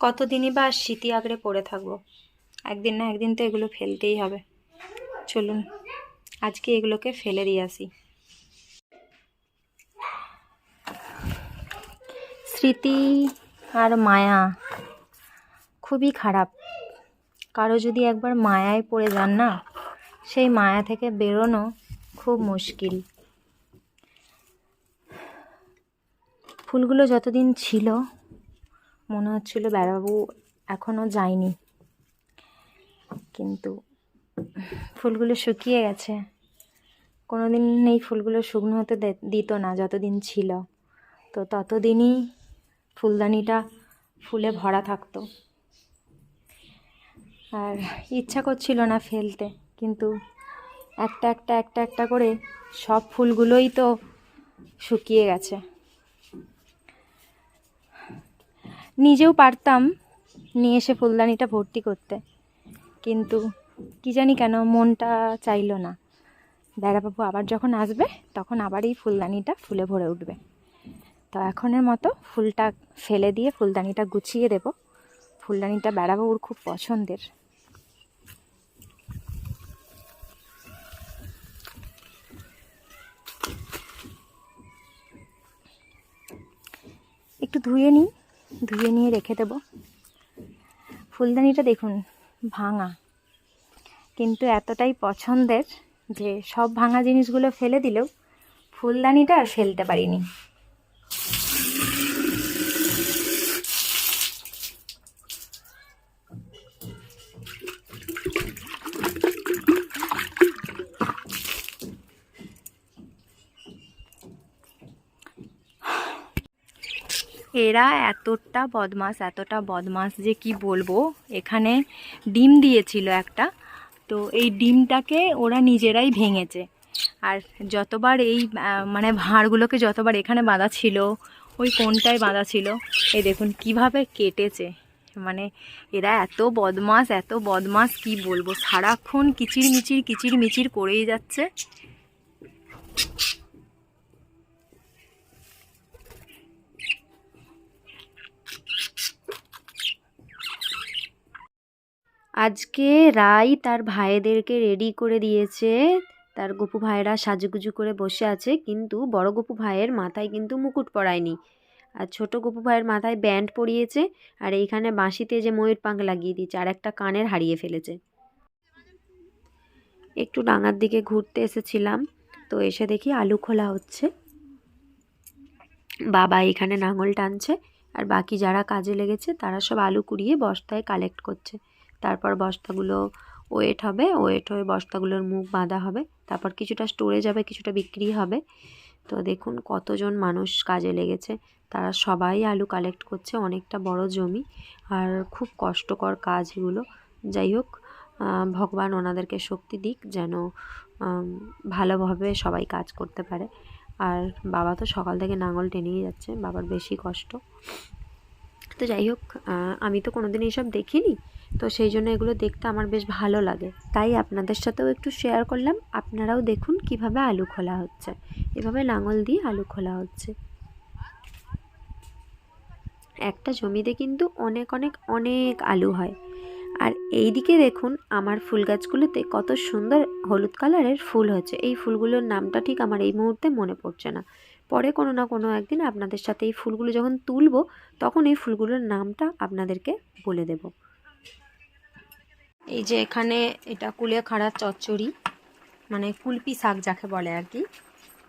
কতদিনই বা স্মৃতি আগড়ে পড়ে থাকব? একদিন না একদিন তো এগুলো ফেলতেই হবে। চলুন, আজকে এগুলোকে ফেলে দিয়ে আসি। স্মৃতি আর মায়া খুবই খারাপ। কারও যদি একবার মায়ায় পড়ে যান না, সেই মায়া থেকে বেরোনো খুব মুশকিল। ফুলগুলো যতদিন ছিল মনে হচ্ছিল বেড়াবাবু এখনও যায়নি। কিন্তু ফুলগুলো শুকিয়ে গেছে। কোনো দিন এই ফুলগুলো শুকনো হতে দিত না, যতদিন ছিল। তো ততদিনই ফুলদানিটা ফুলে ভরা থাকতো। আর ইচ্ছা করছিল না ফেলতে, কিন্তু একটা একটা একটা একটা করে সব ফুলগুলোই তো শুকিয়ে গেছে। নিজেও পারতাম নিয়ে এসে ফুলদানিটা ভর্তি করতে। কিন্তু কি জানি কেন মনটা চাইলো না। বেড়াবাবু আবার যখন আসবে, তখন আবার এই ফুলদানিটা ফুলে ভরে উঠবে। তো এখনের মতো ফুলটা ফেলে দিয়ে ফুলদানিটা গুছিয়ে দেব। ফুলদানিটা বেড়াবাবুর খুব পছন্দের। একটু ধুয়ে নিই। ধুয়ে নিয়ে রেখে দেব। ফুলদানিটা দেখুন, ভাঙা। কিন্তু এতটাই পছন্দের যে সব ভাঙা জিনিসগুলো ফেলে দিলেও ফুলদানিটা আর ফেলতে পারিনি। এরা এতটা বদমাস এতটা বদমাস যে কি বলব? এখানে ডিম দিয়েছিল একটা। তো এই ডিমটাকে ওরা নিজেরাই ভেঙেছে। আর যতবার এই মানে ভাঁড়গুলোকে যতবার এখানে বাঁধা ছিল, ওই কোনটায় বাঁধা ছিল এই দেখুন কীভাবে কেটেছে। মানে এরা এত বদমাস এত বদমাস কি বলব? সারাক্ষণ কিচির মিচির কিচির মিচির করেই যাচ্ছে। আজকে রাই তার ভাইদেরকে রেডি করে দিয়েছে। তার গপু ভাইয়েরা সাজুগুজু করে বসে আছে, কিন্তু বড় গপু ভাইয়ের মাথায় কিন্তু মুকুট পরায়নি। আর ছোট গপু ভাইয়ের মাথায় ব্যান্ড পরিয়েছে, আর এইখানে বাঁশিতে যে ময়ূর পাঙ্ক লাগিয়ে দিয়েছে, আর একটা কানের হারিয়ে ফেলেছে। একটু ডাঙার দিকে ঘুরতে এসেছিলাম, তো এসে দেখি আলু খোলা হচ্ছে। বাবা এখানে নাঙল টানছে, আর বাকি যারা কাজে লেগেছে, তারা সব আলু কুড়িয়ে বস্তায় কালেক্ট করছে। তারপর বস্তাগুলো ওয়েট হবে ওয়েট হয়ে বস্তাগুলোর মুখ বাঁধা হবে। তারপর কিছুটা স্টোরে যাবে কিছুটা বিক্রি হবে। তো দেখুন কতজন মানুষ কাজে লেগেছে। তারা সবাই আলু কালেক্ট করছে, অনেকটা বড় জমি। আর খুব কষ্টকর কাজ এগুলো যাই হোক ভগবান ওনাদেরকে শক্তি দিক যেন ভালোভাবে সবাই কাজ করতে পারে। আর বাবা তো সকাল থেকে নাঙল টেনেই যাচ্ছে, বাবার বেশি কষ্ট। তো যাই হোক আমি তো কোনোদিন এইসব দেখিনি। তো সেই জন্য এগুলো দেখতে আমার বেশ ভালো লাগে। তাই আপনাদের সাথেও একটু শেয়ার করলাম। আপনারাও দেখুন কীভাবে আলু খোলা হচ্ছে। এভাবে লাঙল দিয়ে আলু খোলা হচ্ছে। একটা জমিতে কিন্তু অনেক অনেক অনেক আলু হয়। আর এই দিকে দেখুন আমার ফুল গাছগুলোতে কত সুন্দর হলুদ কালারের ফুল হয়েছে। এই ফুলগুলোর নামটা ঠিক আমার এই মুহূর্তে মনে পড়ছে না। পরে কোনো না কোনো একদিন আপনাদের সাথে এই ফুলগুলো যখন তুলবো, তখন এই ফুলগুলোর নামটা আপনাদেরকে বলে দেব। এই যে এখানে এটা কুলে খাড়া চচ্চড়ি মানে কুলপি শাক যাকে বলে আর কি।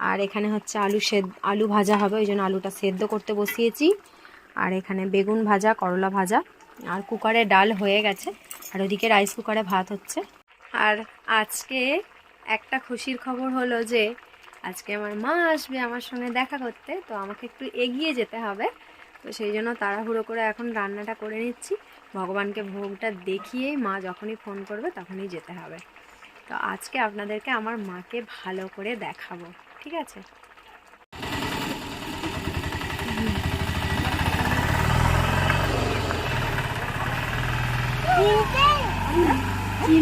আর এখানে হচ্ছে আলু সেদ্ধ, আলু ভাজা হবে, ওই জন্য আলুটা সেদ্ধ করতে বসিয়েছি। আর এখানে বেগুন ভাজা, করলা ভাজা, আর কুকারে ডাল হয়ে গেছে। আর ওদিকে রাইস কুকারে ভাত হচ্ছে। আর আজকে একটা খুশির খবর হলো যে, আজকে আমার মা আসবে আমার সঙ্গে দেখা করতে, তো আমাকে একটু এগিয়ে যেতে হবে। তো সেই জন্য তাড়াহুড়ো করে এখন রান্নাটা করে নিচ্ছি। ভগবানকে ভোগটা দেখিয়ে মা যখনই ফোন করবে তখনই যেতে হবে। তো আজকে আপনাদেরকে আমার মাকে ভালো করে দেখাবো ঠিক আছে?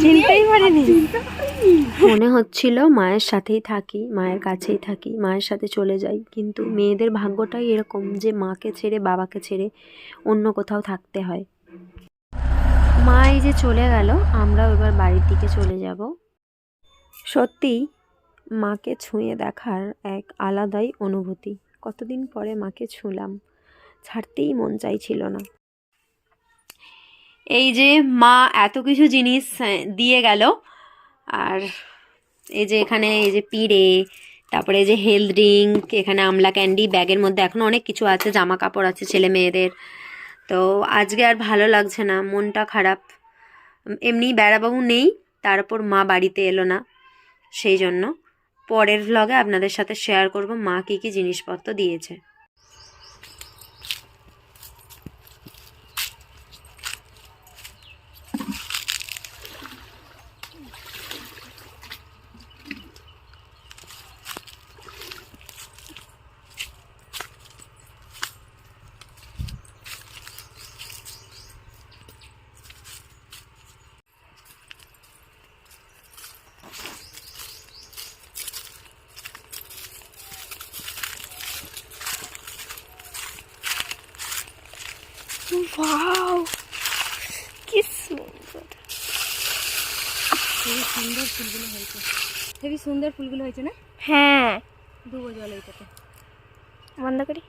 চিনতেই পারিনি। মনে হচ্ছিল মায়ের সাথেই থাকি, মায়ের কাছেই থাকি, মায়ের সাথে চলে যাই। কিন্তু মেয়েদের ভাগ্যটাই এরকম যে মাকে ছেড়ে, বাবাকে ছেড়ে অন্য কোথাও থাকতে হয়। মা এই যে চলে গেল, আমরাও এবার বাড়ির দিকে চলে যাব। সত্যি, মাকে ছুঁয়ে দেখার এক আলাদাই অনুভূতি। কতদিন পরে মাকে ছুঁলাম, ছাড়তেই মন চাইছিল না। এই যে মা এত কিছু জিনিস দিয়ে গেল আর এই যে এখানে এই যে পিড়ে, তারপরে এই যে হেলথ ড্রিঙ্ক, এখানে আমলা ক্যান্ডি ব্যাগের মধ্যে এখন অনেক কিছু আছে জামা কাপড় আছে ছেলে মেয়েদের। তো আজকে আর ভালো লাগছে না, মনটা খারাপ। এমনি বেড়াবাবু নেই, তার উপর মা বাড়িতে এলো না, সেই জন্য পরের ভ্লগে আপনাদের সাথে শেয়ার করব মা কী কী জিনিসপত্র দিয়েছে ওয়াও কি সুন্দর খুবই সুন্দর ফুলগুলো হয়েছে। হেবি সুন্দর ফুলগুলো হয়েছে না? হ্যাঁ। ডুবো জল এইটাতে। বন্ধ করি।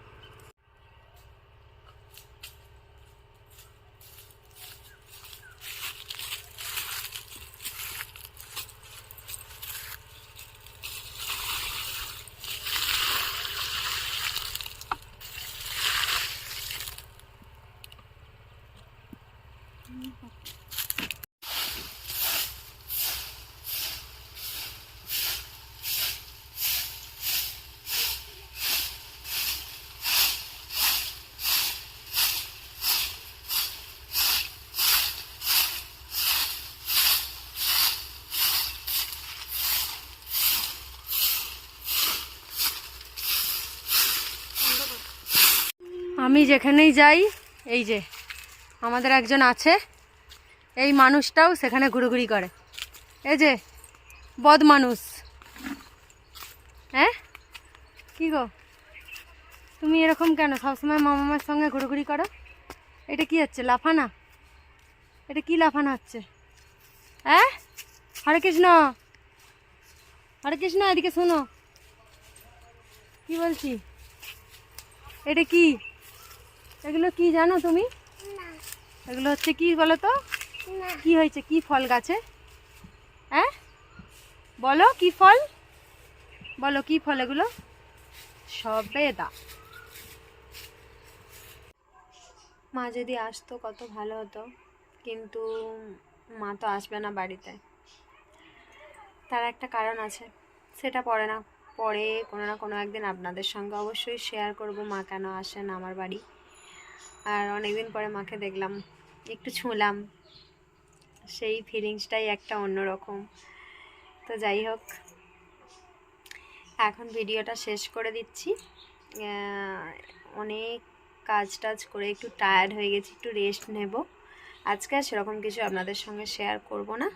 আমি যেখানেই যাই, এই যে, আমাদের একজন আছে, এই মানুষটাও সেখানে ঘুরোঘুরি করে। এই যে, বদ মানুষ। হ্যাঁ? কি গো? তুমি এরকম কেন? সবসময় মামামার সঙ্গে ঘুরোঘুরি করো? এটা কি হচ্ছে, লাফানা? এটা কি লাফানা হচ্ছে? হ্যাঁ? হরে কৃষ্ণ! হরে কৃষ্ণ, এদিকে শোনো। কি বলছি? এটা কি? এগুলো কি জানো তুমি? এগুলো হচ্ছে কি বলো তো? কি হয়েছে? কি ফল গাছে? হ্যাঁ? বলো কি ফল? বলো কি ফল এগুলো? সবেদা। মা যদি আসতো কত ভালো হতো। কিন্তু মা তো আসবে না বাড়িতে। তার একটা কারণ আছে। সেটা পরে না। পরে কোনো না কোনো একদিন আপনাদের সঙ্গে অবশ্যই শেয়ার করব মা কেন আসেন আমার বাড়ি। আর অনেকদিন পরে মাকে দেখলাম, একটু ছুঁলাম। সেই ফিলিংসটাই একটা অন্যরকম। তো যাই হোক, এখন ভিডিওটা শেষ করে দিচ্ছি। অনেক কাজ টাজ করে একটু টায়ার্ড হয়ে গেছি, একটু রেস্ট নেব। আজকে আর সেরকম কিছু আপনাদের সঙ্গে শেয়ার করব না।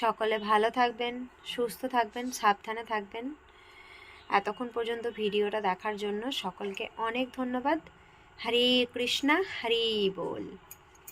সকলে ভালো থাকবেন, সুস্থ থাকবেন, সাবধানে থাকবেন। এতক্ষণ পর্যন্ত ভিডিওটা দেখার জন্য সকলকে অনেক ধন্যবাদ। হরে কৃষ্ণা হরি বল।